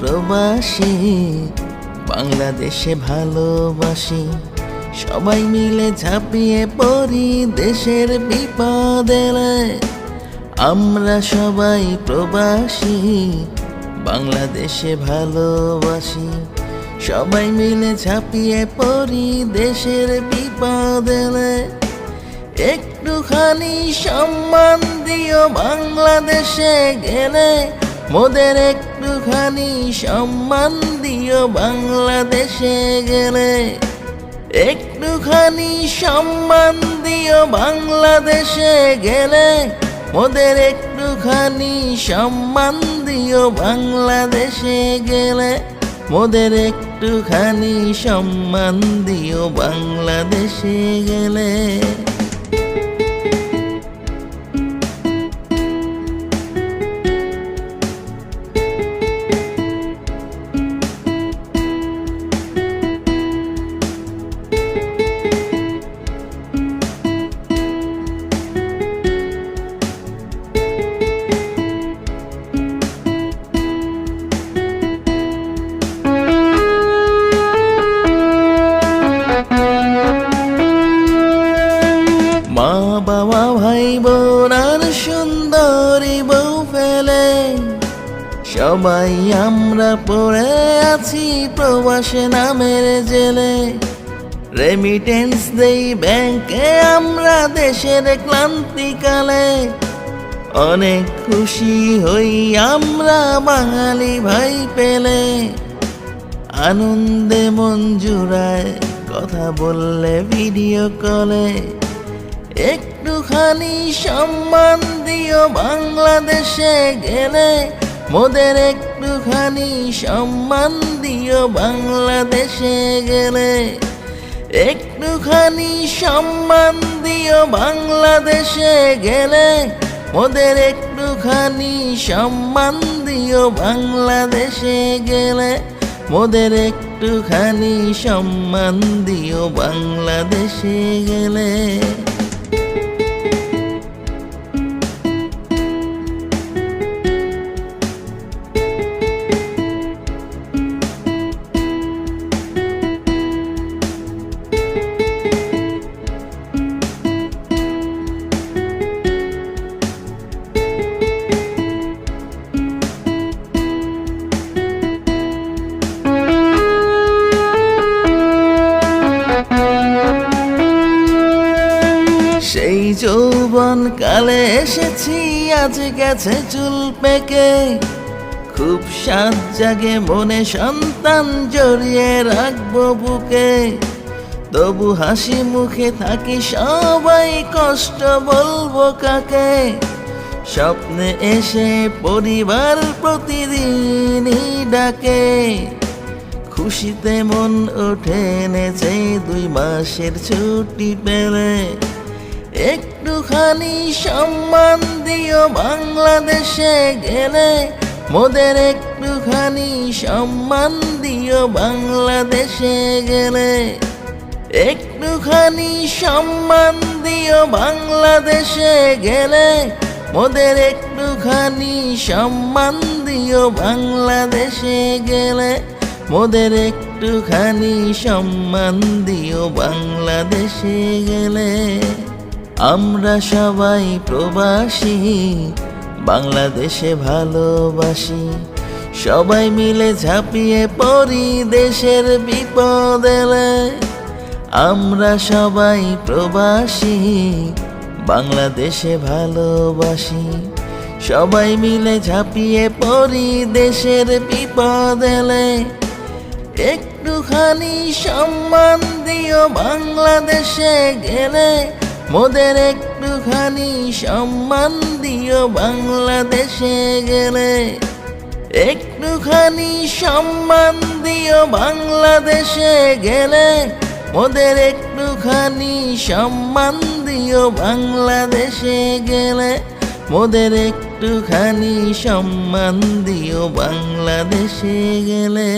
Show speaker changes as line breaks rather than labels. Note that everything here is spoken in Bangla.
প্রবাসী, বাংলাদেশে ভালোবাসি। সবাই মিলে ঝাঁপিয়ে পড়ি দেশের বিপদে আমরা সবাই প্রবাসী, বাংলাদেশে ভালোবাসি। সবাই মিলে ঝাঁপিয়ে পড়ি দেশের বিপদে একটুখানি সম্মান দিও বাংলাদেশে গেলে। মোদের একটুখানি সম্মান দিও বাংলাদেশে গেলে। একটুখানি সম্মান দিও বাংলাদেশে গেলে। মোদের একটুখানি সম্মান দিও বাংলাদেশে গেলে। মোদের একটুখানি সম্মান দিও বাংলাদেশে গেলে। ভাই বোন আর সুন্দরী বউ ফেলে। সবাই আমরা পড়ে আছি প্রবাসে নামের জেলে। রেমিটেন্স দেই ব্যাংকে, আমরা দেশের ক্লান্তিকালে। অনেক খুশি হই আমরা বাঙালি ভাই পেলে। আনন্দে মন জুড়ায় কথা বললে ভিডিও কলে একটুখানি সম্মান দিও বাংলাদেশে গেলে। মোদের একটুখানি সম্মান দিও বাংলাদেশে গেলে। একটুখানি সম্মান দিও বাংলাদেশে গেলে। মোদের একটুখানি সম্মান দিও বাংলাদেশে গেলে। মোদের একটুখানি সম্মান দিও বাংলাদেশে গেলে। সেই যৌবন কালে এসেছি, আজ গেছে চুল পেকে। খুব সাত জাগে মনে সন্তান জড়িয়ে রাখব বুকে। তবু হাসি মুখে থাকি, সবাই কষ্ট বলব কাকে? স্বপ্নে এসে পরিবার প্রতিদিনই ডাকে। খুশিতে মন ওঠে, নেচে দুই মাসের ছুটি পেলে। একটুখানি সম্মান দিও বাংলাদেশে গেলে। মোদের একটুখানি সম্মান দিও বাংলাদেশে গেলে। একটুখানি সম্মান দিও বাংলাদেশে গেলে। মোদের একটুখানি সম্মান দিও বাংলাদেশে গেলে। মোদের একটুখানি সম্মান দিও বাংলাদেশে গেলে। আমরা সবাই প্রবাসী, বাংলাদেশে ভালোবাসি। সবাই মিলে ঝাঁপিয়ে পড়ি দেশের বিপদ আমরা সবাই প্রবাসী, বাংলাদেশে ভালোবাসি। সবাই মিলে ঝাঁপিয়ে পড়ি দেশের বিপদ একটুখানি সম্মান দিও বাংলাদেশে গেলে। মোদের একটুখানি সম্মান দিও বাংলাদেশে গেলে। একটুখানি সম্মান দিও বাংলাদেশে গেলে। মোদের একটুখানি সম্মান দিও বাংলাদেশে গেলে। মোদের একটুখানি সম্মান দিও বাংলাদেশে গেলে।